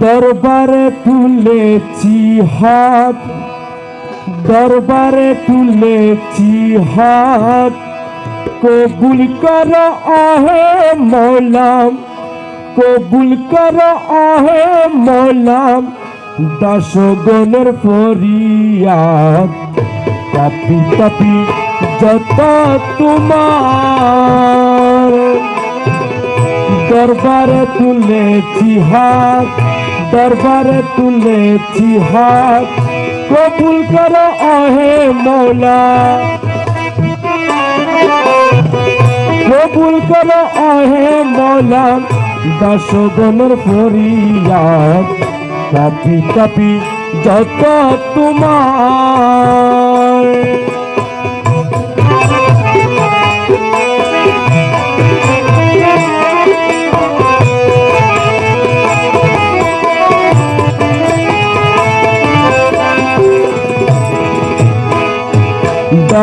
দরবারে তুলেছি হাত, দরবারে তুলেছি হাত। কবুল কর আহে মৌলাম, কবুল কর আহে মৌলাম, দাসগণের ফরিয়াদ। কাপি কাপি যত তোমার। দরবারে তুলেছি হাত দরবারে তুলেছি হাত। কবুল করো অহে মৌলা। কবুল করো অহে মৌলা। দশগণের ফরিয়াদ। কাপি কাপি যত তোমার।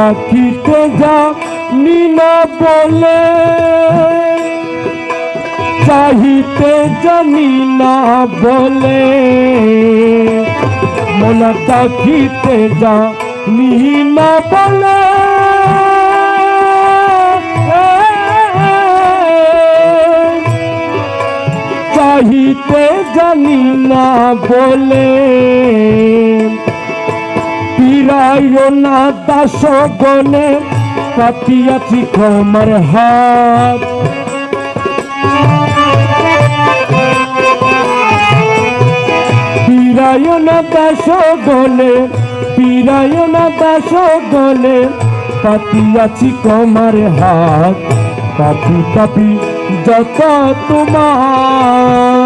ডাকিতে যা নিনা বলে। চাহিতে জানি না বলে। মনা ডাকিতে যা নিনা বলে। চাহিতে জানি না বলে। পিরায় না দাস গনে কাটিয়াছি কমার হাত। পিরায় না দাস গনে পিরায় না দাস গনে কাটিয়াছি কমার হাত। কাপি কাপি যত তোমার।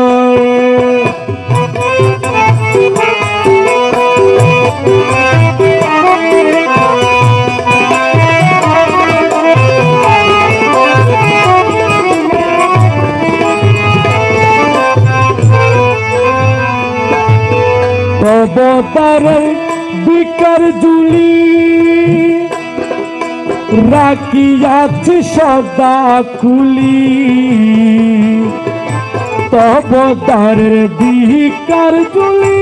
অবতারে বিকার জুলি। রাখিয়াছি সদা কুলি। তবতারের বিকার জুলি।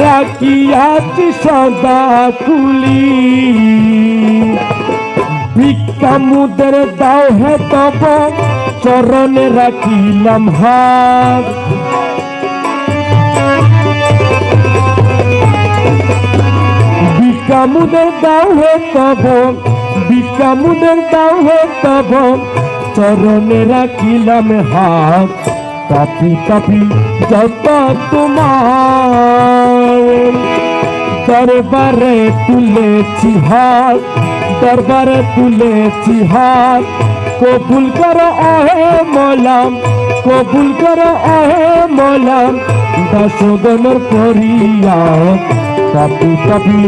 রাখিয়াছি সদা কুলি। ভিক্ষা মুদের দাও হে তব চরণে রাখিলাম হাত। ভিক্ষা মুদের দাও হে তব ভিক্ষা মুদের দাও হে তব, চরণে রাখিলাম হাত। কাপি কাপি যত তোমার। দরবারে তুলেছি হাত। দরবারে তুলেছি হাত কবুল করো আহে মলাম, কবুল করো আহে মলাম। দশগণর করিয়া কাপি কাপি।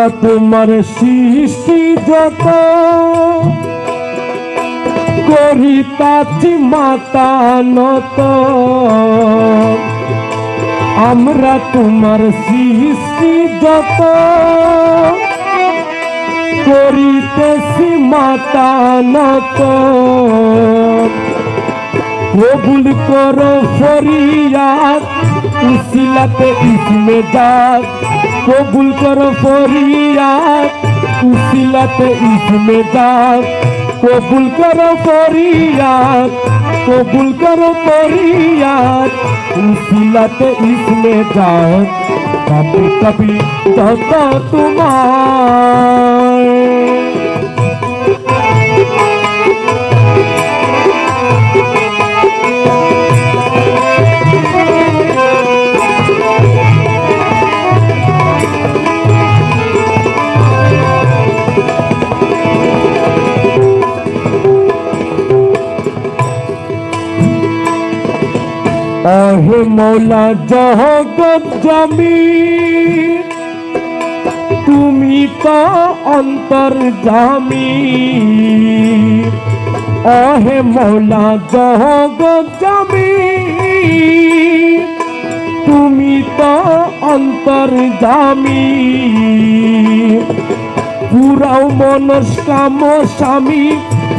আমরা তোমার সৃষ্টি যত। করিতাছি মাতা নত। আমরা তোমার সৃষ্টি যত। করিতেছি মাতা নত। কবুল করো ফরিয়াদ। উসিলাতে ইসমে দাদ কবুল করো ফরিয়াদ। উসিলাতে ইসমে দাদ কবুল করো ফরিয়াদ, কবুল করো ফরিয়াদ। উসিলাতে ইসমে দাদ কাপি কাপি তত তোমার অহে মৌলা জগৎ জমি তুমি তো অন্তর জামি অহে মৌলা জগ জামি তুমি তো অন্তর জামি পুরাও মনস্কাম স্বামী,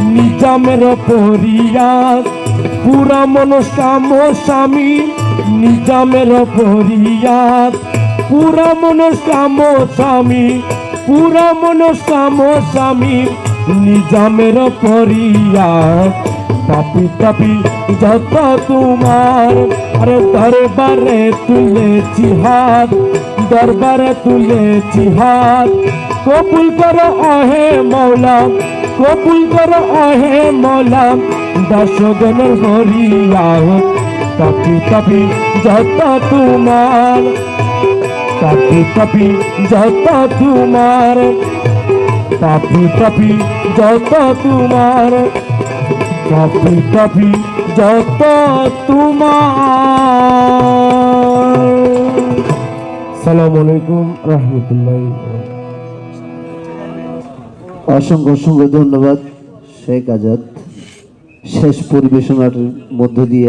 নিজামের পরিয়াদ পুরা মনস্কাম স্বামী নিজামের পরিয়াদ পুরা মনস্কাম স্বামী পুরা মনস্কাম স্বামী নিজামের পরিয়াদ পাপি পাপি যত তোমার, আরে দরবারে তুলেছি হাত দরবারে তুলেছি হাত কবুল করো অহে মৌলা কবুল করো অহে মৌলা দশগণের হরিয়া পাপি পাপি যত তোমার পাপি পাপি যত তোমার পাপি পাপি যত তোমার পাপি পাপি যত তোমার। সালাম আলাইকুম রহমতুল্লাহ অসংখ্য অসংখ্য ধন্যবাদ শেখ আজাদ। শেষ পরিবেশনার মধ্য দিয়ে